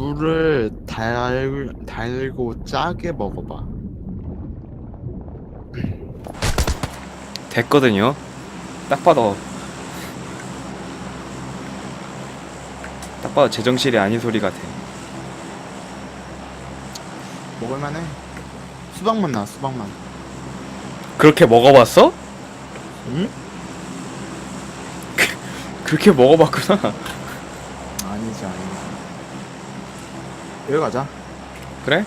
물을 달, 달고 짜게 먹어봐. 됐거든요. 딱 봐도 딱 봐도 제정신이 아닌 소리 같아. 먹을만해. 수박만 나, 수박만. 그렇게 먹어봤어? 응? 그렇게 먹어봤구나. 아니지, 아니지. 여기 가자. 그래?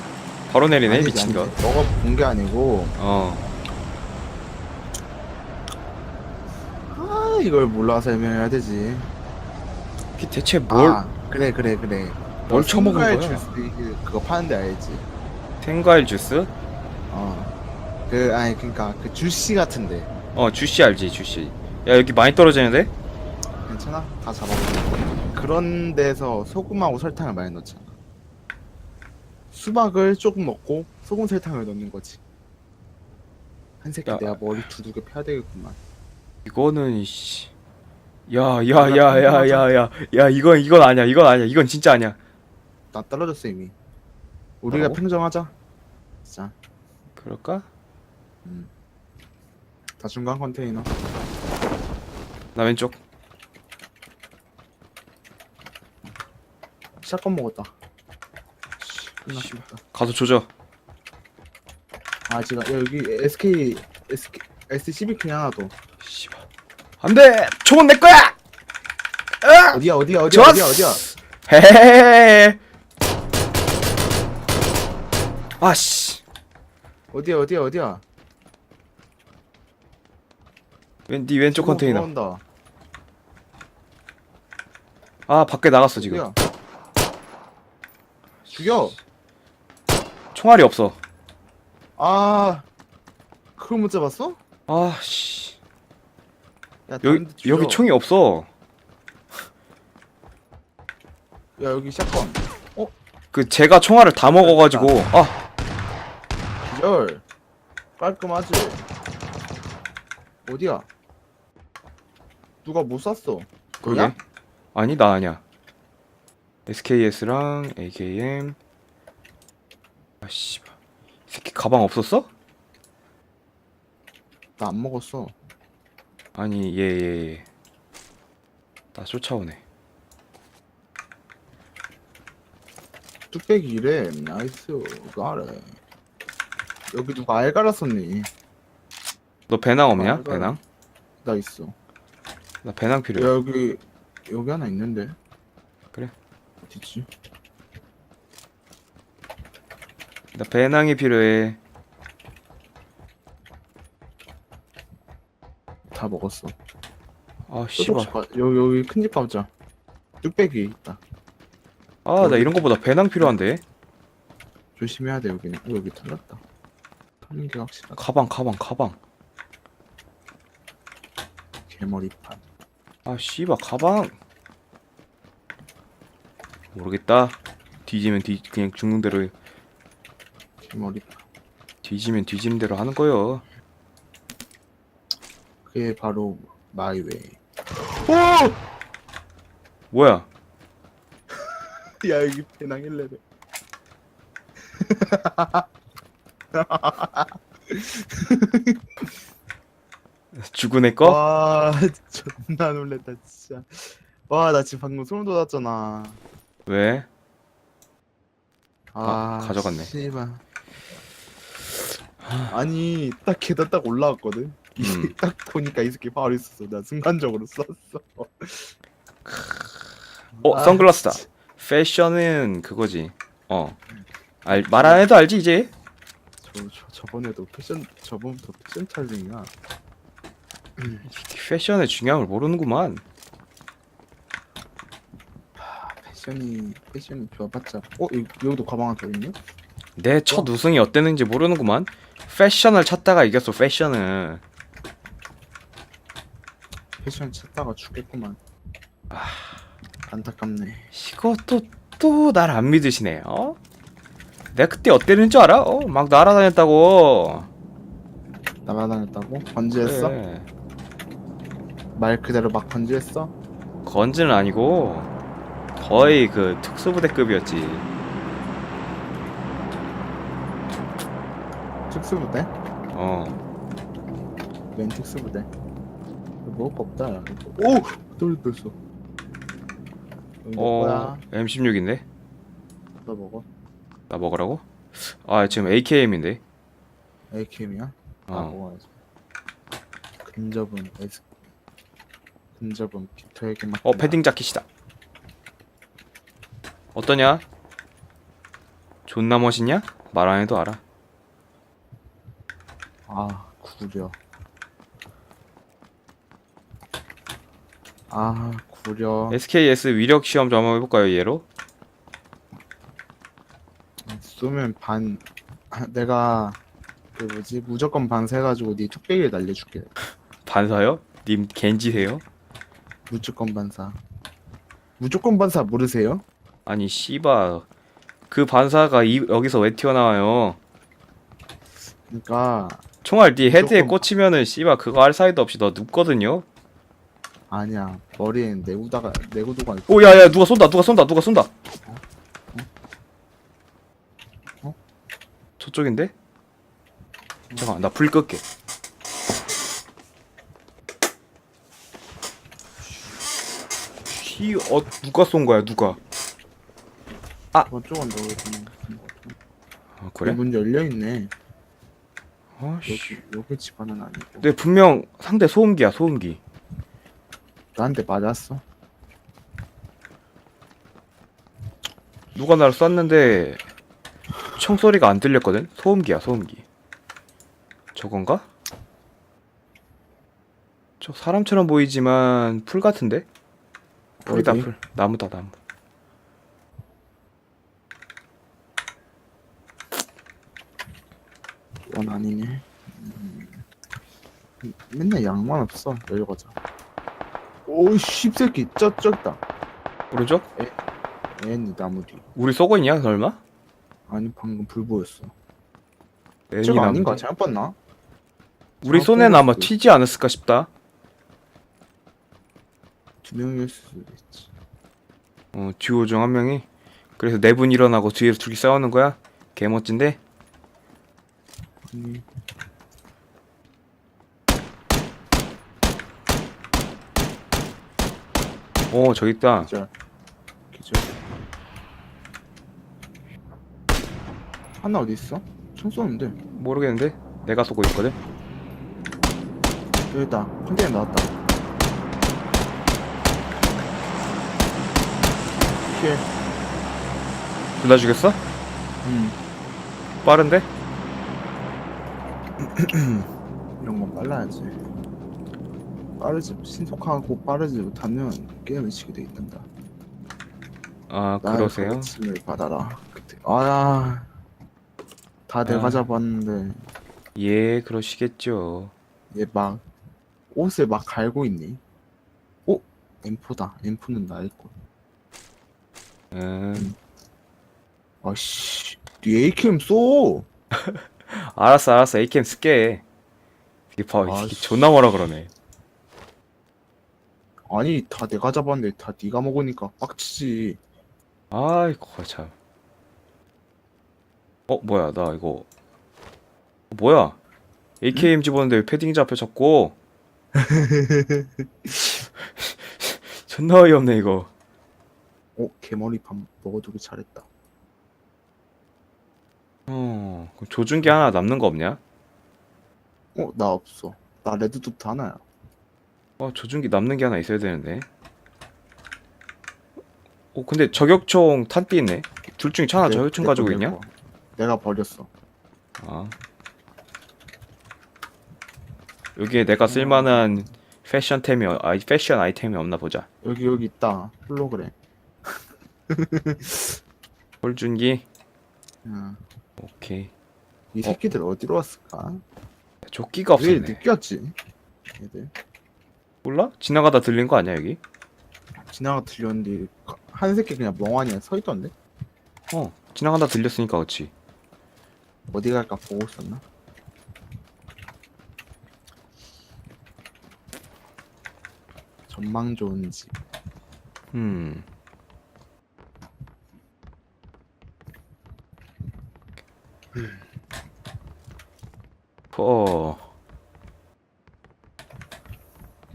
바로 내리네 아니지, 미친 거. 아니지. 먹어본 게 아니고, 어. 아, 이걸 몰라 서 설명해야 되지. 이게 대체 뭘 아, 그래, 그래, 그래. 뭘 너 처먹은 생과일 거야? 주스 그- 그거 파는 데 알지? 생과일 주스? 어. 그, 아니, 그니까, 그 주시 같은데. 어 주시 알지 주시. 야 여기 많이 떨어지는데? 괜찮아? 다 잡아보자. 그런 데서 소금하고 설탕을 많이 넣잖아. 수박을 조금 먹고 소금 설탕을 넣는 거지. 한 새끼 야. 내가 머리 두들겨 펴야 되겠구만. 이거는 이씨. 야야야 야 야 야 야 야 이건 이건 아니야 이건 아니야 이건 진짜 아니야. 나 떨어졌어 이미. 우리가 뭐라고? 평정하자. 진짜. 그럴까? 다 중간 컨테이너. 나 왼쪽. 샷건 먹었다. 끝났다. 가서 조져. 아 지금 야, 여기 SK SK SCBK 하나 더. 씨발. 안돼. 총은 내 거야. 으악! 어디야 어디야 어디야 좋았어! 어디야 어디야. 헤헤헤. 아씨. 어디야 어디야 어디야. 왼 네 왼쪽 컨테이너. 온다. 아 밖에 나갔어 지금. 죽여. 총알이 없어. 아 그걸 못 잡았어? 아 씨. 야, 여기 다른 데 죽여. 여기 총이 없어. 야 여기 샷건 그 제가 총알을 다 먹어가지고 아 기절 깔끔하지 어디야 누가 못 쐈어 그러게. 야? 아니 나 아니야. SKS랑 AKM. 아씨. 이 새끼 가방 없었어? 나 안 먹었어 아니 얘 얘 얘. 나 쫓아오네. 뚝배기 이래 나이스 가래 여기 누가 알 갈았었니 너 배낭 없냐? 아, 이거요. 배낭? 나 있어 나 배낭 야, 필요해. 여기 여기 하나 있는데 그래. 어디지 나 배낭이 필요해. 다 먹었어 아 씨발. 가- 여기 여기 큰집 가보자 뚝배기 있다 아 나 이런 거보다 배낭 필요한데. 조심해야 돼 여기는 어, 여기 털렸다 털린 게 확실하다 가방 가방 가방. 개머리판 아 씨발 가방. 모르겠다. 뒤지면 뒤 그냥 죽는 대로 해. 개 머리판 뒤지면 뒤지는 대로 하는 거요. 그게 바로 마이웨이 뭐야? 야 여기 배낭 1레벨 죽은 애 거? 와 존나 놀랬다 진짜 와 나 지금 방금 소름 돋았잖아 왜? 아 가- 가져갔네. 씨발 아니 딱 계단 딱 올라왔거든 이 새끼 음. 딱 보니까 이 새끼 바로 있었어 나 순간적으로 쐈어 어 아, 선글라스다. 진짜. 패션은 그거지. 어. 알, 말 안 해도 알지 이제. 저, 저 저번에도 패션 저번부터 패션 촬영이야 패션의 중요함을 모르는구만. 아, 패션이 패션이 좋아봤자 어 여기, 여기도 가방 하나 더 있네 내 첫 우승이 어땠는지 모르는구만. 패션을 찾다가 이겼어 패션을. 패션 찾다가 죽겠구만 아 안타깝네 이거 또또 날 안 믿으시네. 어? 내가 그때 어땠는 줄 알아? 어? 막 날아다녔다고. 날아다녔다고? 번지했어? 그래. 말 그대로 막 번지했어? 건지는 아니고 거의 그 특수부대급이었지. 특수부대? 어. 맨 특수부대. 먹을 거 없다. 야. 오! 떨렸어 여기 내 어. 거야. M16인데? 너 먹어. 나 먹으라고? 아 지금 AKM인데. AKM이야? 아, 어. 먹어야지. 근접은 S. 근접은 깃터에게 맞. 어 패딩 자켓이다. 어떠냐? 존나 멋있냐? 말 안 해도 알아. 아, 구려. 아, 구려. SKS 위력 시험 좀 한번 해볼까요 얘로? 쏘면 반 아, 내가 그 뭐지 무조건 반사해가지고 네 뚝배기를 날려줄게 반사요? 님 겐지세요? 무조건 반사 무조건 반사 모르세요? 아니 씨바 그 반사가 이, 여기서 왜 튀어나와요? 그러니까 총알 네 헤드에 무조건- 꽂히면은 씨바 그거 할 사이도 없이 너 눕거든요? 아니야. 머리에 내구다가 내구도가 있고 오 야야 누가 쏜다 누가 쏜다 누가 쏜다. 어? 저쪽인데? 잠깐 나 불 끌게. 씨, 어 누가 쏜 거야 누가? 저쪽은 너무 아 그래? 문 열려 있네 아씨 여기 여기 집안은 아니고 네 분명 상대 소음기야 소음기 나한테 맞았어 누가 나를 쐈는데 총소리가 안 들렸거든? 소음기야 소음기 저건가? 저 사람처럼 보이지만 풀 같은데? 풀이다 어디? 풀 나무다 나무 원 아니네 음. 맨날 양만 없어 내려가자 오이 씹새끼 저 저기다 오른쪽? 애니 나무 뒤 우리 쏘고 있냐 설마? 아니 방금 불 보였어 애니 저거? 아닌가? 잘못 봤나? 우리 손에는 아마 튀지 않았을까 싶다 두 명일 수도 있지. 어 듀오 중 한 명이 그래서 네 분 일어나고 뒤에서 둘이 싸우는 거야? 개 멋진데? 아니, 어 저기 있다 기절. 기절. 하나 어디 있어? 총 쏘는데. 모르겠는데? 내가 쏘고 있거든? 여기다. 컨테이너 나왔다. 피해. 둘다 죽였어? 음. 빠른데? 이런 건 빨라야지. 빠르지 신속하고 빠르지 못하면 게임을 치게 돼 있단다. 아 나의 그러세요? 가르침을 받아라. 그때 아. 다 내가 아. 잡았는데 예 그러시겠죠 얘 막 옷을 막 갈고 있네. 오, M4다. M4는 나일 거. 음, 아씨, 네 AKM 쏘. 알았어 알았어 AKM 쓸게 이게 봐 아, 이게 씨. 존나 뭐라 그러네 아니 다 내가 잡았는데 다 네가 먹으니까 빡치지. 아이고 참. 어 뭐야 나 이거 어, 뭐야 AKM 집었는데 왜 패딩 잡혀 자꾸 존나 어이없네 이거 어, 개머리 밥 먹어두기 잘했다. 어 그럼 조준기 하나 남는 거 없냐? 어, 나 없어. 나 레드도트 하나야. 어 조준기 남는 게 하나 있어야 되는데 어 근데 저격총 탄띠 있네 둘 중에 하나 내- 저격총 내 가지고 거, 내 있냐? 거. 내가 버렸어. 아 여기에 내가 쓸만한 패션템이 어- 아이 패션 아이템이 없나 보자 여기 여기 있다. 홀로그램. 홀준기 응. 오케이 이 새끼들 어. 디로 왔을까? 조끼가 왜 없었네 왔지? 얘들 몰라? 지나가다 들린 거 아니야 여기? 지나가 들렸는데 한 새끼 그냥 멍하니 서 있던데 어 지나가다 들렸으니까 그렇지 어디 갈까 보고 있었나? 전망 좋은 집. 음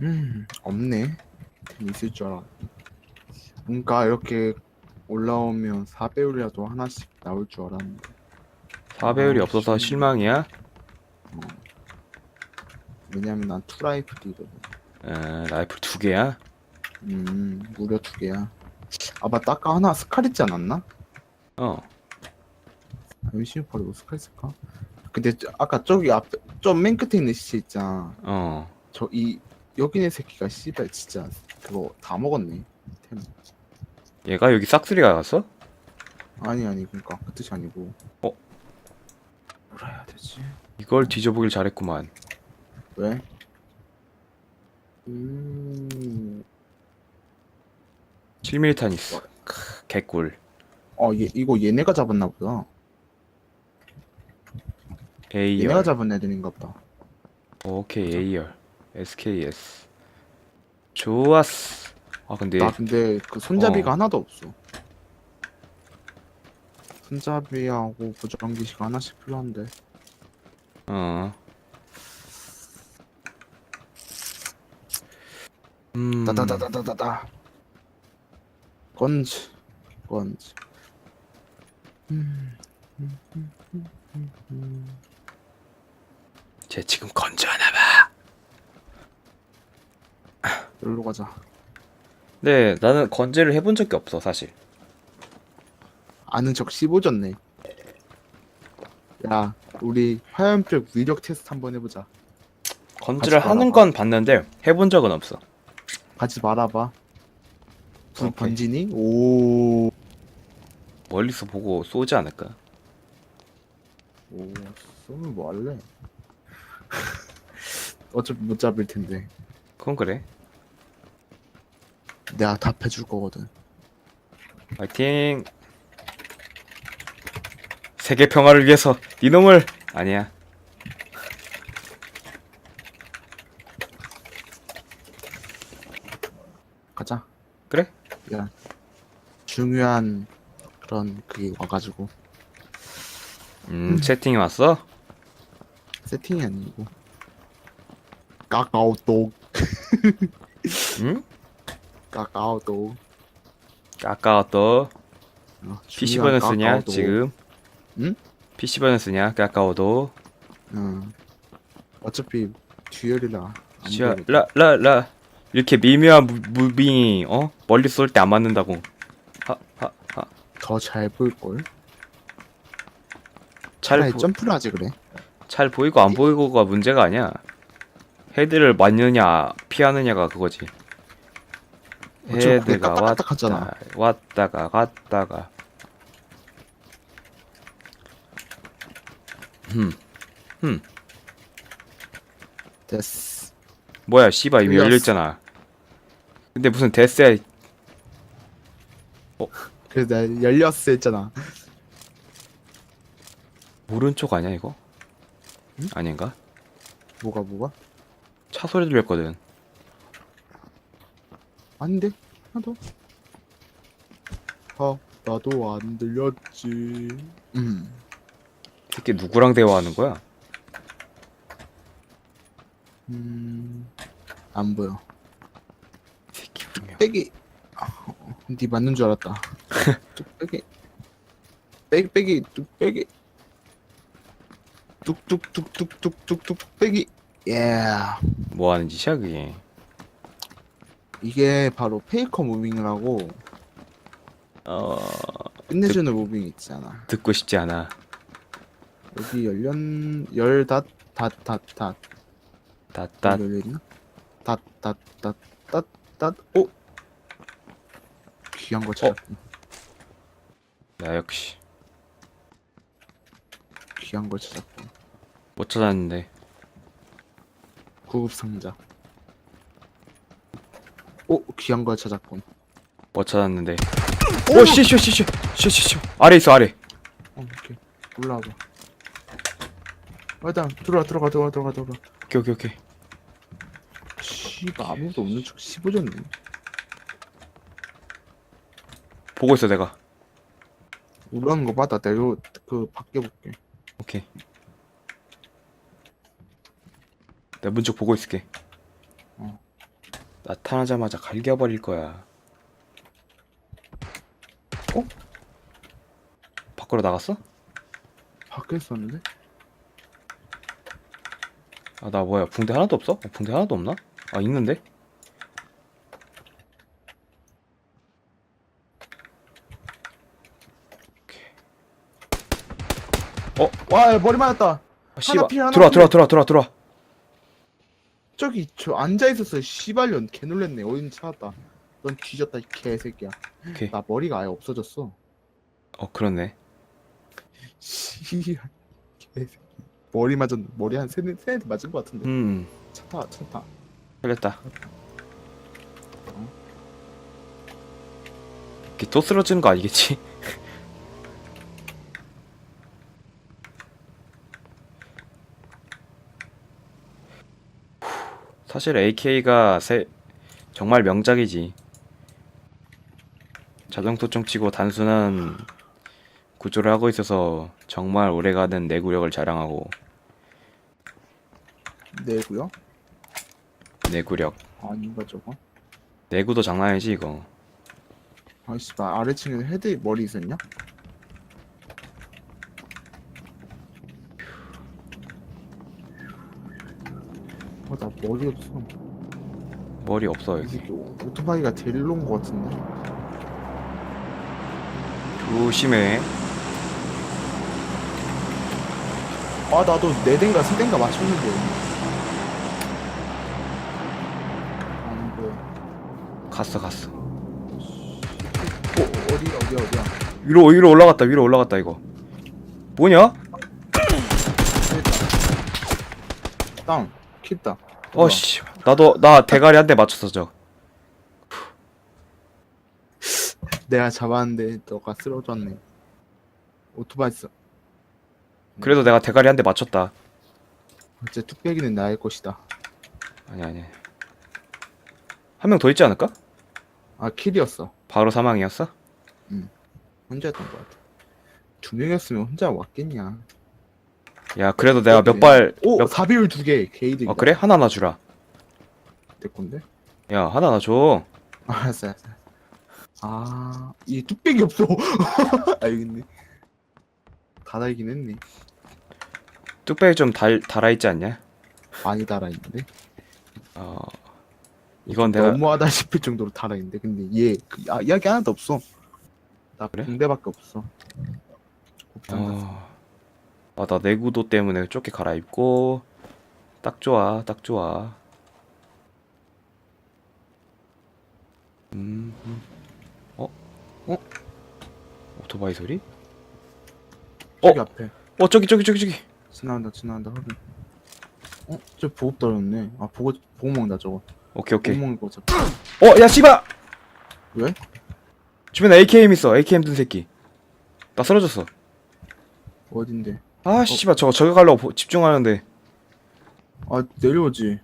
어음 없네. 템 있을 줄 알아 뭔가 이렇게 올라오면 4배율이라도 하나씩 나올 줄 알았는데. 4배율이 아, 없어서 씨. 실망이야? 왜냐면 난 투라이플이거든. 에, 라이플 두 개야? 음 무려 두 개야. 아 맞다. 아까 하나 스칼 있지 않았나? 어 열심히 버리고 스칼 쓸까? 근데 저- 아까 저기 앞에 좀맨 끝에 있는 시체 있잖아 어. 저 이 여기 있는 새끼가 씨발 진짜 그거 다 먹었네 템 얘가 여기 싹쓸이가 갔어? 아니 아니 그니까 그 뜻이 아니고 어? 뭐라 해야 되지? 이걸 뒤져보길 잘했구만 왜? 음... 7mm 있어 크, 개꿀 어, 얘, 이거 얘네가 잡았나 보다. A열 얘네가 잡은 애들인가 보다. 오케이 A열 SKS 좋았어 아 근데 나 근데 그 손잡이가 어. 하나도 없어. 손잡이하고 보정기식 하나씩 필요한데. 어 음... 따다다다다다다. 음, 음, 음, 음, 음, 음. 쟤 지금 건조하나봐 여기로 가자. 네 나는 건재를 해본 적이 없어 사실 아는 척 씹어줬네. 야, 우리 화염병 위력 테스트 한번 해보자. 건재를 같이 하는. 건 봤는데 해본 적은 없어 같이 말아봐. 불 오케이. 번지니? 오. 멀리서 보고 쏘지 않을까 오, 쏘면 뭐 할래? 어차피 못 잡을 텐데. 그건 그래. 내가 답해줄 거거든. 파이팅. 세계 평화를 위해서 이놈을. 아니야. 가자. 그래? 야, 중요한 그런 그게 와가지고. 음 채팅이 왔어? 세팅이 아니고 까까오똑 응 까까오똑 까까오또 어, PC 중요한 버전 쓰냐 까까오똑. 지금 응? PC 버전 쓰냐 까까오도 응. 어차피 듀얼이라 안 자, 되거든. 라, 라, 라. 이렇게 미묘한 무, 무빙이, 어? 멀리 쏠 때 안 맞는다고. 하, 하, 하. 더 잘 보일 걸? 잘, 차라리 보, 점프를 하지 그래 잘 보이고 안 보이고가 문제가 아니야. 헤드를 맞느냐, 피하느냐가 그거지. 헤드가 까딱까딱하잖아. 왔다, 왔다가, 갔다가. 흠, 됐어 뭐야, 씨발, 이미. 열려있잖아. 근데 무슨 데스야, 그래서 내가 열렸어 했잖아 오른쪽 아니야, 이거? 아닌가? 뭐가 뭐가? 차 소리 들렸거든. 아닌데? 나도 어 나도 안 들렸지 음 새끼 누구랑 대화하는 거야? 음, 안 보여. 새끼 분명. 빼기. 아, 어, 네 맞는 줄 알았다. 뚝배기. 빼기 빼기 뚝배기. 뚝뚝뚝뚝뚝뚝뚝 빼기. 예. 뭐 하는 짓이야 그게? 이게 바로 페이커 무빙이라고 어 끝내주는 무빙 있잖아. 듣고 싶지 않아. 여기 열연 열닷닷닷닷 따따 열려있나? 닷닷닷닷닷 오 귀한 거 찾았고 나 역시 귀한 거 찾았고 못 찾았는데 구급 상자. 오 귀한 걸 찾았군. 못 찾았는데. 오씨씨씨 씨씨씨 아래 있어 아래. 어, 오케이 올라와봐. 아, 일단 들어와 들어가 들어가 들어가 들어가. 오케이 오케이 오케이. 씨발 아무도 없는 척 씹어줬네. 보고 있어 내가. 올라오는 거 받아 내려 그 밖에 볼게. 오케이. 내가 문쪽 보고 있을게. 어. 나타나자마자 갈겨버릴 거야. 어? 밖으로 나갔어? 밖에 있었는데? 아, 나 뭐야. 붕대 하나도 없어? 어, 붕대 하나도 없나? 아, 있는데? 와, 야, 머리 맞았다. 아, 씨발. 필, 하나 들어와, 필. 들어와, 들어와, 들어와, 들어와. 저기 저 앉아 있었어. 씨발년 개 놀랬네. 어딘 찾았다. 넌 뒤졌다 이 개새끼야. 오케이. 나 머리가 아예 없어졌어. 어, 그렇네. 씨발 개새끼. 머리 맞은 머리 한 세네 세네 대 맞은 것 같은데. 음, 차타 차타. 걸렸다. 이렇게 또 쓰러지는 거 아니겠지? 사실 AK가 세, 정말 명작이지. 자동소총 치고 단순한 구조를 하고 있어서 정말 오래가는 내구력을 자랑하고 내고요? 내구력 아닌가 저거? 내구도 장난 아니지 이거 아 씨발 아래층에 헤드 머리 있었냐? 머리 없어. 머리 없어 이 여기 오- 오토바이가 데리러 온것 같은데. 조심해 아 나도 네 대인가 세 대인가 맞췄는데. 안 보여. 갔어 갔어 어 어디 어디 어디야? 위로 위로 올라갔다 위로 올라갔다 이거 뭐냐? 땅 kit다. 어씨 나도 나 대가리 한 대 맞췄어 저 내가 잡았는데 너가 쓰러졌네. 오토바이 써. 그래도 내가 대가리 한 대 맞췄다 이제 뚝배기는 나의 것이다. 아니 아니 한 명 더 있지 않을까? 아 킬이었어. 바로 사망이었어? 혼자였던 것 같아. 두 명이었으면 혼자 왔겠냐. 야 그래도 내가 몇발어 오 몇... 사비율 두 개. 게이드. 어, 그래? 하나 나 주라 내 건데. 야 하나 나줘 알았어 알았어. 아이 뚝배기 없어. 아 있네. 다 달긴 했네. 뚝배기 좀 달, 달아있지 않냐? 많이 달아있는데. 어 이건 내가 너무하다 싶을 정도로 달아있는데. 근데 얘 그, 아, 이야기 하나도 없어. 나 그래? 붕대밖에 없어. 곱창. 어... 아 나 내구도 때문에 쫓게 갈아입고 딱 좋아 딱 좋아 음... 음. 어? 어? 오토바이 소리? 저기 어? 앞에. 어 저기 저기 저기 저기 지나간다 지나간다 확인. 어? 저 보급 떨어졌네. 아 보고 보고 먹는다 저거. 오케이 오케이 보고 먹는 거 어차피. 어, 야, 씨발! 왜? 주변에 AKM 있어, AKM 든 새끼. 나 쓰러졌어. 어딘데? 아, 씨발, 저거 저격하려고 보- 집중하는데. 아 내려오지.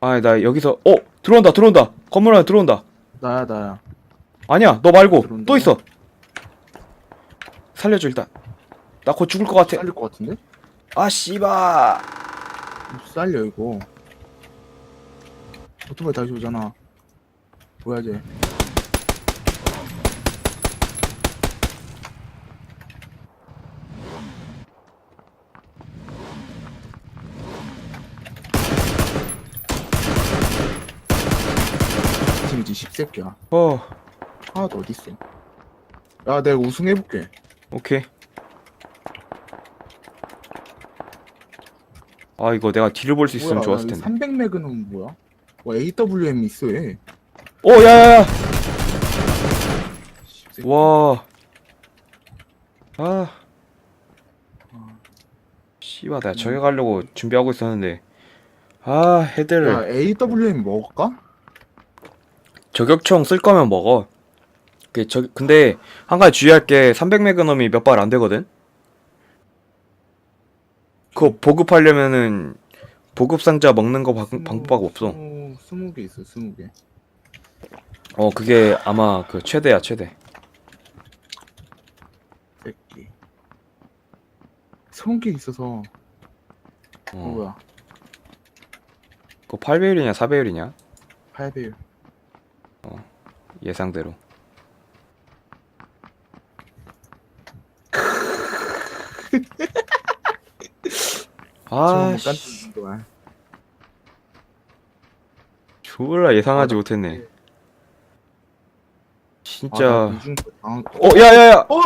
아, 나 여기서, 어! 들어온다, 들어온다! 건물 안에 들어온다! 나야 나야. 아니야, 너 말고, 들어온다고? 또 있어! 살려줘, 일단. 나 곧 죽을 것 같아. 살릴 것 같은데? 아, 씨발! 살려 이거. 오토바이 다시 오잖아. 뭐야 쟤? 팀이지 새끼야. 어, 하나도 어디 있어? 야 내가 우승해볼게. 오케이. 아, 이거 내가 뒤를 볼 수 있으면 좋았을 텐데. 300 매그는 뭐야? 와 AWM 있어 얘. 오, 야, 야, 야! 십새끼. 와. 아. 씨발, 내가 저격하려고 준비하고 있었는데. 아, 헤드를. 야 AWM 먹을까? 저격총 쓸 거면 먹어. 그, 저, 근데, 한 가지 주의할 게 300매그넘이 몇 발 안 되거든? 그거 보급하려면은, 보급 상자 먹는 거 방, 방법 없어. 어, 스무 개 있어 스무 개. 어, 그게 아마 그 최대야, 최대. 새끼. 새로운 게 있어서 어, 어. 뭐야 그거 8배율이냐 4배율이냐 8배율 예상대로. 아 씨, 졸라 예상하지 아, 나- 못했네. 아, 진짜. 나 이중 당황 어 야야야! 어!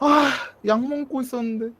아, 약 먹고 있었는데.